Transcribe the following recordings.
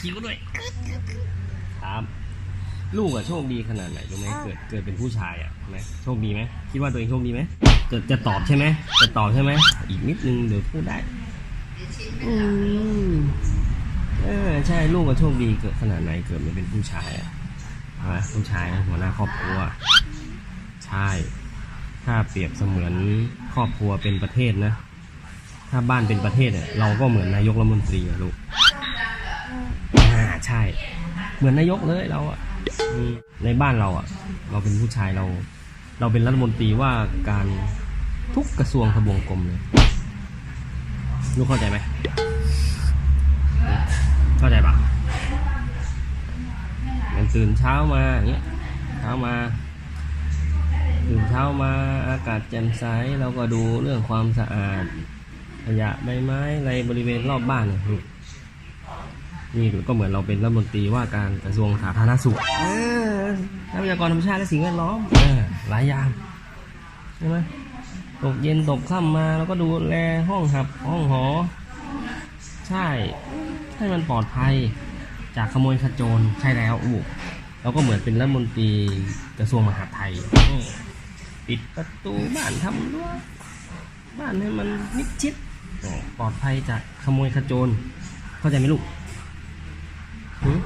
คิ้วด้วยครับลูกอะโชคดีขนาดไหนรู้ไหมเกิดเกิดเป็นผู้ชายอะไหมโชคดีไหมคิดว่าตัวเองโชคดีไหมเกิดจะตอบใช่ไหมจะตอบใช่ไหมอีกนิดนึงเดี๋ยวพูดได้อืมเออใช่ลูกก็โชคดีเกิดขนาดไหนเกิดมาเป็นผู้ชายอะใช่ไหมผู้ชายหัวหน้าครอบครัวใช่ถ้าเปรียบเสมือนครอบครัวเป็นประเทศนะ ถ้าบ้านเป็นประเทศเนี่ยเราก็เหมือนนายกรัฐมนตรีอะลูกอ่า ใช่ เหมือนนายกเลยเราอะในบ้านเราอะเราเป็นผู้ชายเรา เราเป็นรัฐมนตรีว่าการทุกกระทรวงทบวงกรมเลยลูกเข้าใจไหมเข้าใจปะมันตื่นเช้ามาอย่างเงี้ยเช้ามาตื่นเช้ามาอากาศแจ่มใสเราก็ดูเรื่องความสะอาดขยะใบไม้อะไรบริเวณรอบบ้านเนี่ย นี่ก็เหมือนเราเป็นรัฐมนตรีว่าการกระทรวงสาธารณสุขทรัพยากรธรรมชาติและสิ่งแวดล้อมหลายอย่างใช่ไหมตกเย็นตกค่ำมาเราก็ดูแลห้องหับ ห้องหอ ใช่ ให้มันปลอดภัยจากขโมยขโจรใช่แล้วอู้เราก็เหมือนเป็นรัฐมนตรีกระทรวงมหาดไทยปิดประตูบ้านทำรั้วบ้านให้มันมิดชิดปลอดภัยจากขโมยขโจรเข้าใจไหมลูกหือ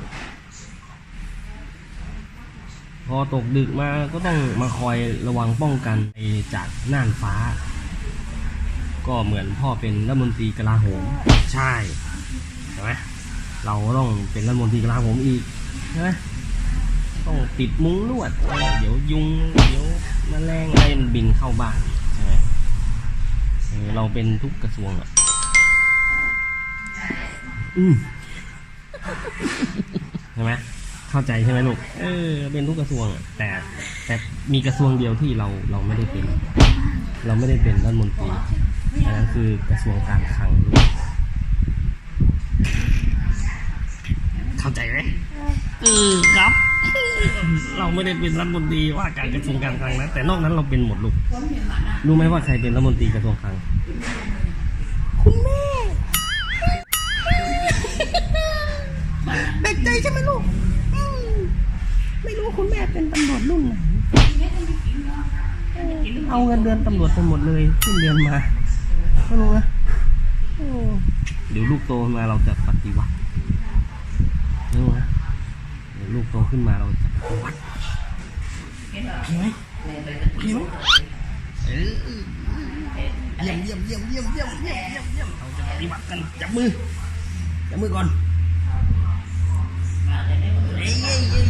พอตกดึกมาก็ต้องมาคอยระวังป้องกันไอ้จากน่านฟ้า ก็เหมือนพ่อเป็นรัฐมนตรีกลาโหมใช่ใช่ไหมเราก็ต้องเป็นรัฐมนตรีกลาโหมอีกใช่ไหมต้องติดมุ้งลวดเออเดี๋ยวยุงเดี๋ยวแมลงอะไรมันบินเข้าบ้านใช่ไหมเออเราเป็นทุกกระทรวงอะอืมใช่ไหม เข้าใจใช่ไหมลูก เออ เป็นทุกกระทรวงอะแต่แต่มีกระทรวงเดียวที่เราเราไม่ได้เป็น เราไม่ได้เป็นรัฐมนตรีอันนั้นคือกระทรวงการคลังเข้าใจไหมเออครับ เราไม่ได้เป็นรัฐมนตรีว่าการกระทรวงการคลังนะแต่นอกนั้นเราเป็นหมดลูก รู้ไหมว่าใครเป็นรัฐมนตรีกระทรวงคลัง คุณแม่ เด็กใจใช่ไหมลูกอืม ไม่รู้คุณแม่เป็นตำรวจรุ่นไหนเอาเงินเดือนตำรวจไปหมดเลยขึ้นเดือนมาไม่รู้นะโอ้เดี๋ยวลูกโตขึ้นมาเราจะปฏิวัติไม่รู้นะเดี๋ยวลูกโตขึ้นมาเราจะปฏิวัติเห็นไหมเห็นไหมเออเยี่ยมเยี่ยมเยี่ยมเยี่ยมเยี่ยมเยี่ยมเยี่ยมเยี่ยมเราจะปฏิวัติกันจับมือจับมือก่อนเย้เย้เย้เย้เย้